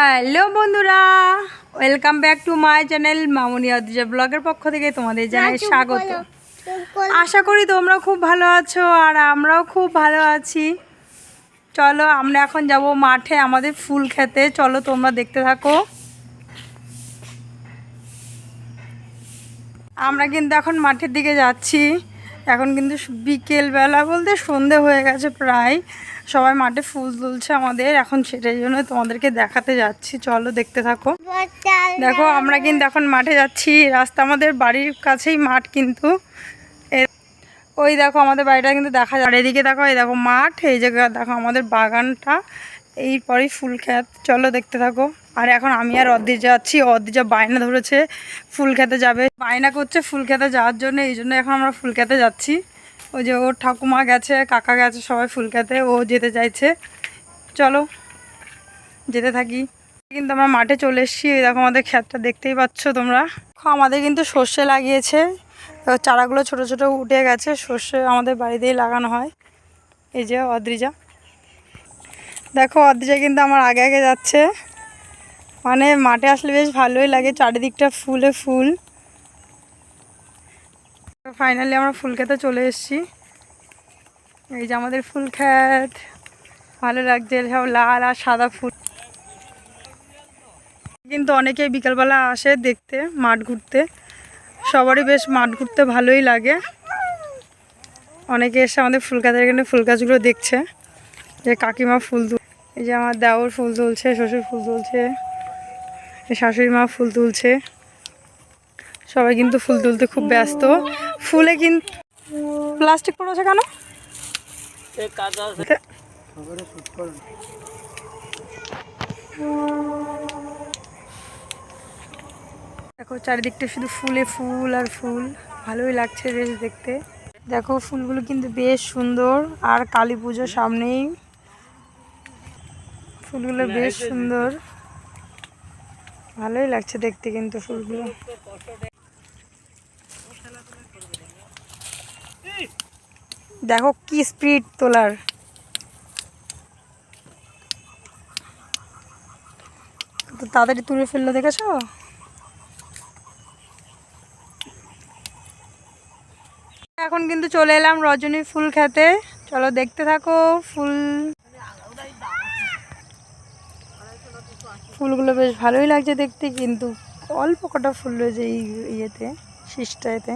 Hello বন্ধুরা welcome back to my channel Mamuni Adija ব্লগের পক্ষ থেকে তোমাদের জানাই স্বাগত। আশা করি তোমরা খুব ভালো আছো আর আমরাও খুব ভালো আছি। চলো আমরা এখন যাব মাঠে আমাদের ফুল খেতে। চলো তোমরা দেখতে থাকো। আমরা কিন্তু এখন মাঠের দিকে যাচ্ছি। এখন কিন্তু বিকেলবেলা বলতে সন্ধে হয়ে গেছে প্রায়। সবাই মাঠে ফুল তুলছে আমাদের। এখন সেটাই জন্য তোমাদেরকে দেখাতে যাচ্ছি। চলো দেখতে থাকো। দেখো আমরা কিন্তু এখন মাঠে যাচ্ছি। রাস্তা আমাদের বাড়ির কাছেই মাঠ কিন্তু। ওই দেখো আমাদের বাড়িটা কিন্তু দেখা যায়। এদিকে দেখো এই দেখো মাঠ। এই জায়গা দেখো আমাদের বাগানটা। এরপরেই ফুল খেত চলো দেখতে থাকো। আর এখন আমি আর অদ্দি যাচ্ছি। অদ্দিজা বায়না ধরেছে, ফুল খেতে যাবে। বায়না করছে ফুল খেতে যাওয়ার জন্য, এই জন্য এখন আমরা ফুল খেতে যাচ্ছি। ওই যে ওর ঠাকুমা গেছে, কাকা গেছে সবাই ফুল খেতে ও যেতে চাইছে। চলো, যেতে থাকি। কিন্তু আমরা মাঠে চলে এসেছি। দেখো আমাদের ক্ষেতটা দেখতেই পাচ্ছ তোমরা। আমাদের কিন্তু সর্ষে লাগিয়েছে। চারাগুলো ছোট ছোট উঠে গেছে। সর্ষে আমাদের বাড়িতেই লাগানো হয়। এই যে অদ্রিজা। দেখো অদ্রিজা কিন্তু আমার আগে আগে যাচ্ছে। মানে মাঠে আসলে বেশ ভালোই লাগে, চারিদিকটা ফুলে ফুল। ফাইনালি আমরা ফুল খেতে চলে এসেছি। এই যে আমাদের ফুল ক্ষেত ভালো লাগছে, সব লাল আর সাদা ফুল। কিন্তু অনেকেই বিকালবেলা আসে দেখতে, মাঠ ঘুরতে। সবারই বেশ মাঠ ঘুরতে ভালোই লাগে। অনেকে এসে আমাদের ফুল গাছের এখানে ফুল গাছগুলো দেখছে। যে কাকিমা ফুল এই যে আমার দেওর ফুল তুলছে শ্বশুর ফুল তুলছে এই শাশুড়ি মা ফুল তুলছে। সবাই কিন্তু ফুল তুলতে খুব ব্যস্ত। ফুলে কিন্তু প্লাস্টিক পড়েছে কেন? দেখো চারিদিকটা শুধু ফুলে ফুল আর ফুল। ভালোই লাগছে বেশ দেখতে। দেখো ফুলগুলো কিন্তু বেশ সুন্দর। আর কালী পুজো সামনেই ফুলগুলো বেশ সুন্দর। ভালোই লাগছে দেখতে কিন্তু ফুলগুলো। দেখো কি স্পিড তোলার। তো তাড়াতাড়ি তুলে ফেলল দেখেছ? এখন কিন্তু চলে এলাম রজনী ফুল খেতে। চলো দেখতে থাকো ফুল। ফুলগুলো বেশ ভালোই লাগছে দেখতে, কিন্তু অল্প কটা ফুল রয়েছে এই ইয়েতে শীষটাতে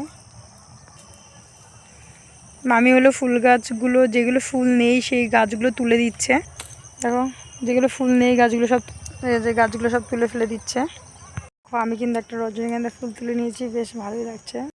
মামি হলো ফুল গাছগুলো, যেগুলো ফুল নেই সেই গাছগুলো তুলে দিচ্ছে। দেখো, যেগুলো ফুল নেই গাছগুলো সব যে গাছগুলো সব তুলে ফেলে দিচ্ছে। আমি কিন্তু একটা রজনীগন্ধা ফুল তুলে নিয়েছি, বেশ ভালোই লাগছে।